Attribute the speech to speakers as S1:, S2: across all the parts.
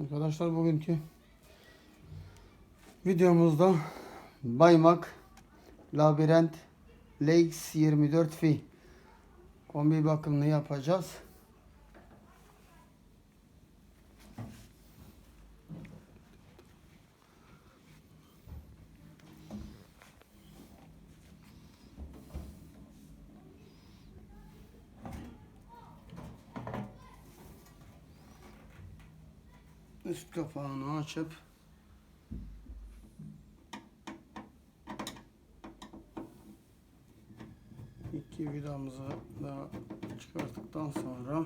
S1: Arkadaşlar bugünkü videomuzda Baymak Labirent Lakes 24 fi kombi bakımını yapacağız. Üst kapağını açıp iki vidamızı da çıkarttıktan sonra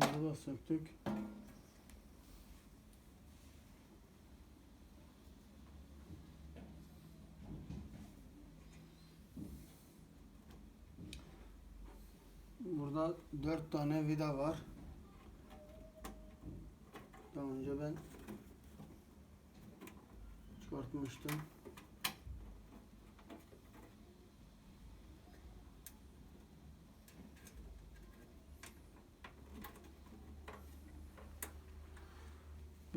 S1: kapağımızı da söktük. Burada dört tane vida var. Daha önce ben çıkartmıştım.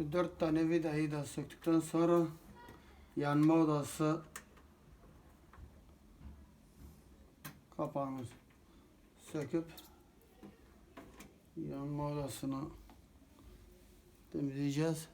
S1: Bu dört tane vidayı da söktükten sonra yanma odası kapağını söküp yanma odasını temizleyeceğiz.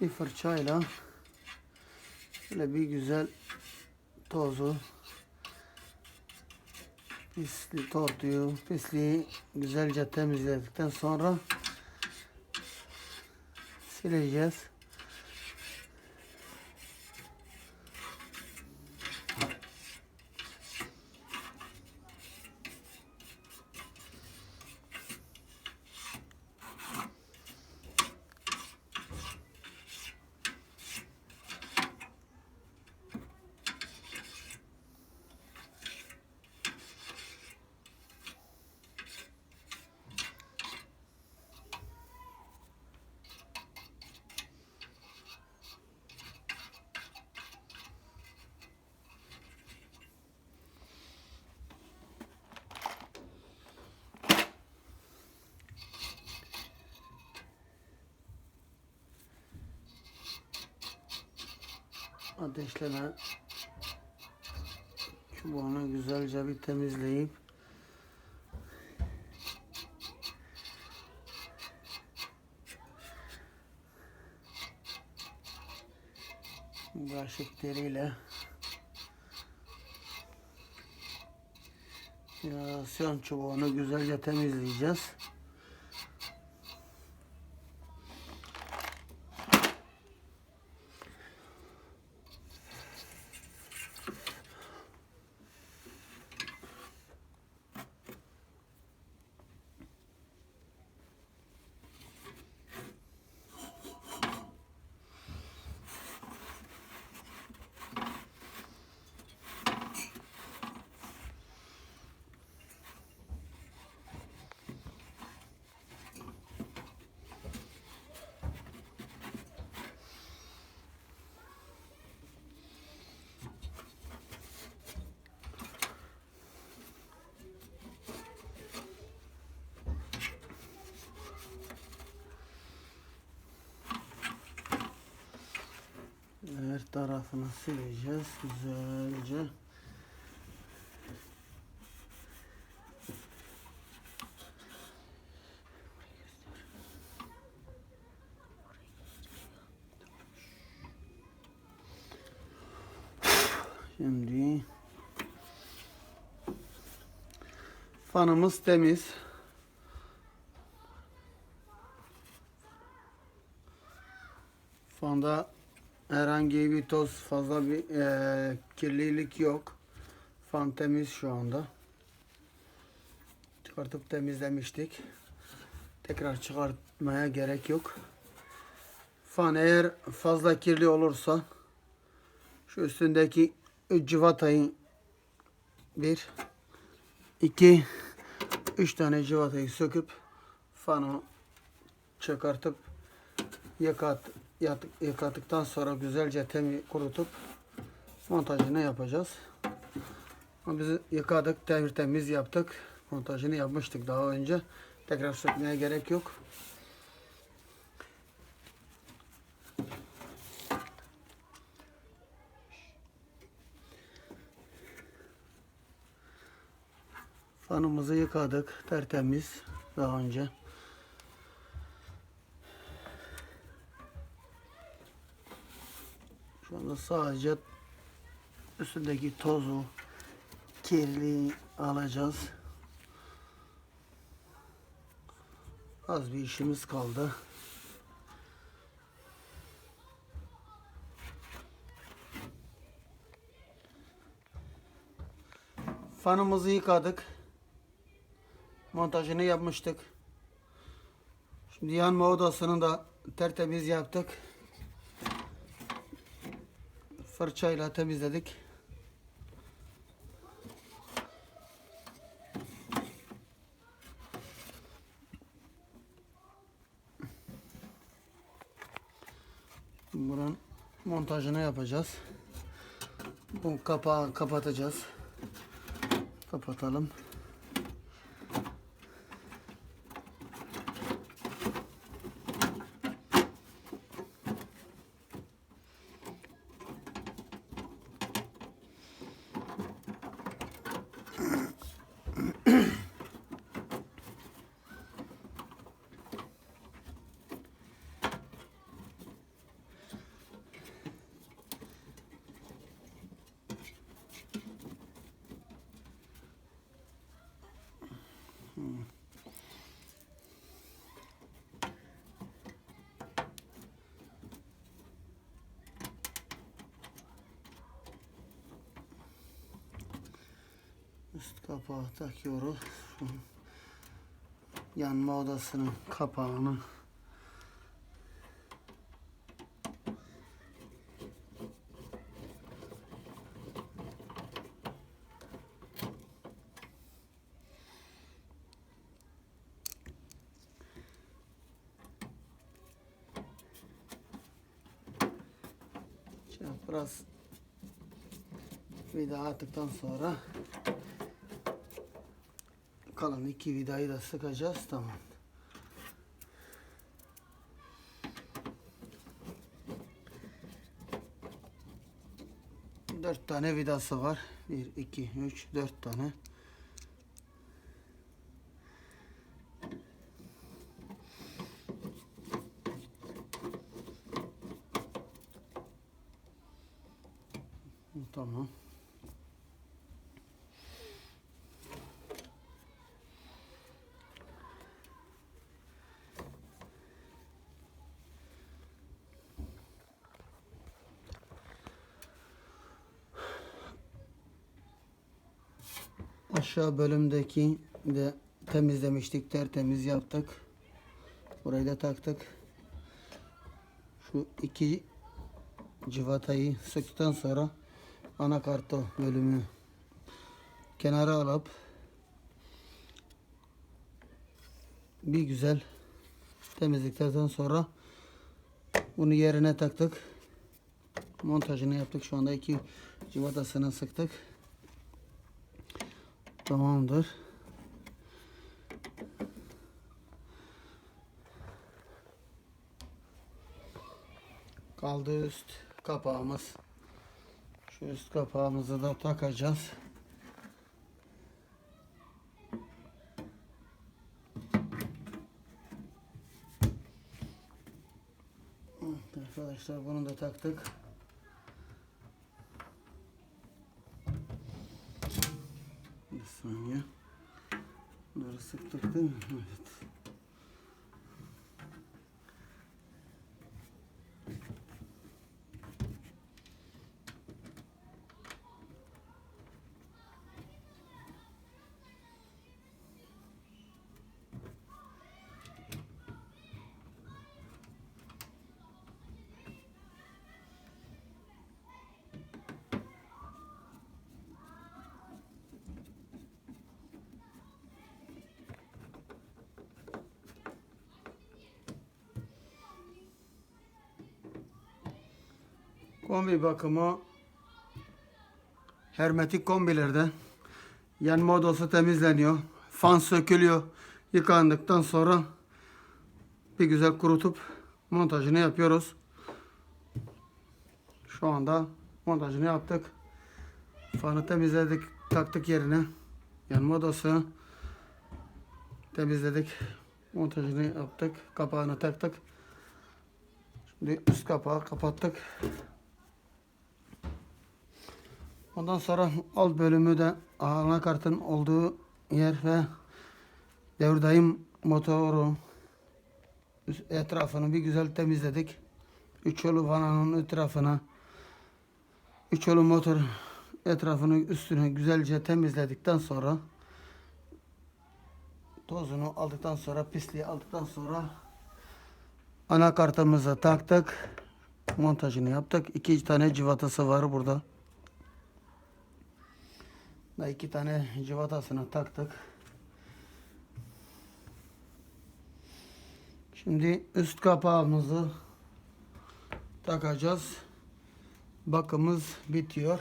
S1: Bir fırçayla şöyle bir güzel tozu pisli tortuyu pisliği güzelce temizledikten sonra sileceğiz. Ateşleme çubuğunu güzelce bir temizleyip bulaşık teriyle Jenerasyon çubuğunu güzelce temizleyeceğiz. Her tarafını sileceğiz güzelce. Şimdi fanımız temiz. Fanda herhangi bir toz fazla bir eee, kirlilik yok. Fan temiz şu anda. Çıkartıp temizlemiştik. Tekrar çıkartmaya gerek yok. Fan eğer fazla kirli olursa şu üstündeki civatayı bir, iki, üç tane civatayı söküp fanı çıkartıp yıkat, yat, yıkadıktan sonra güzelce temiz kurutup montajını yapacağız. Biz yıkadık, temiz yaptık. Montajını yapmıştık daha önce. Tekrar sökmeye gerek yok. Fanımızı yıkadık tertemiz daha önce. Şu anda sadece üstündeki tozu, kirliliği alacağız. Az bir işimiz kaldı. Fanımızı yıkadık. Montajını yapmıştık. Şimdi yanma odasını da tertemiz yaptık. Fırçayla temizledik. Buranın montajını yapacağız. Bu kapağı kapatacağız. Kapatalım. Üst kapağı takıyoruz. Yanma odasının kapağını biraz vida attıktan sonra kalan iki vidayı da sıkacağız tamam. Dört tane vidası var. Bir, iki, üç, dört tane. Tamam. Aşağı bölümdeki de temizlemiştik, tertemiz yaptık. Burayı da taktık. Şu iki civatayı söktükten sonra anakartı bölümü kenara alıp bir güzel temizledikten sonra bunu yerine taktık. Montajını yaptık. Şu anda iki civatasını sıktık. Tamamdır. Kaldı üst. kapağımız. Şu üst kapağımızı da takacağız. Arkadaşlar bunu da taktık. Sıktık Kombi bakımı hermetik kombilerde yanma odası temizleniyor. Fan sökülüyor. Yıkandıktan sonra bir güzel kurutup montajını yapıyoruz. Şu anda montajını yaptık. Fanı temizledik, taktık yerine. Yanma odası temizledik. Montajını yaptık. Kapağını taktık. Şimdi üst kapağı kapattık. Ondan sonra alt bölümü de anakartın olduğu yer ve devrdayım motoru etrafını bir güzel temizledik. Üç yolu vananın etrafına üç yolu motor etrafını üstünü güzelce temizledikten sonra tozunu aldıktan sonra pisliği aldıktan sonra anakartımızı taktık. Montajını yaptık. İki tane civatası var burada. Da iki tane civatasını taktık. Şimdi üst kapağımızı takacağız. Bakımız bitiyor.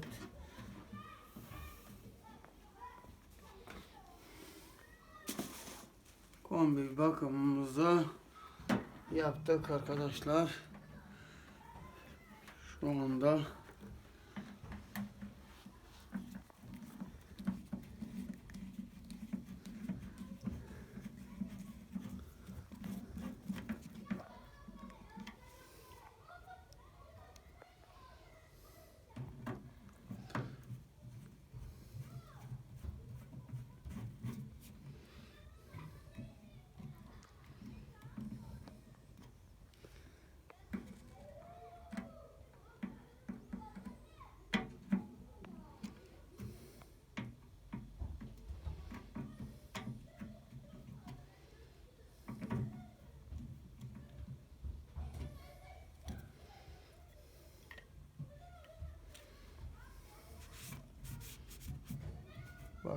S1: Evet. Kombi bakımımızı yaptık arkadaşlar. Şu anda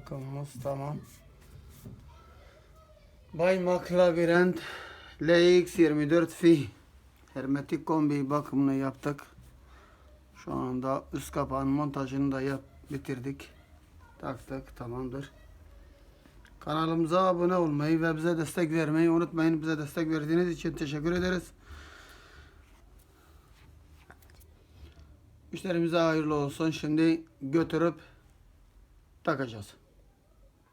S1: bakımımız tamam. Baymak Labirent LX24 Fi hermetik kombi bakımını yaptık. Şu anda üst kapağın montajını da yap bitirdik. Taktık tamamdır. Kanalımıza abone olmayı ve bize destek vermeyi unutmayın. Bize destek verdiğiniz için teşekkür ederiz. Müşterimize hayırlı olsun. Şimdi götürüp takacağız.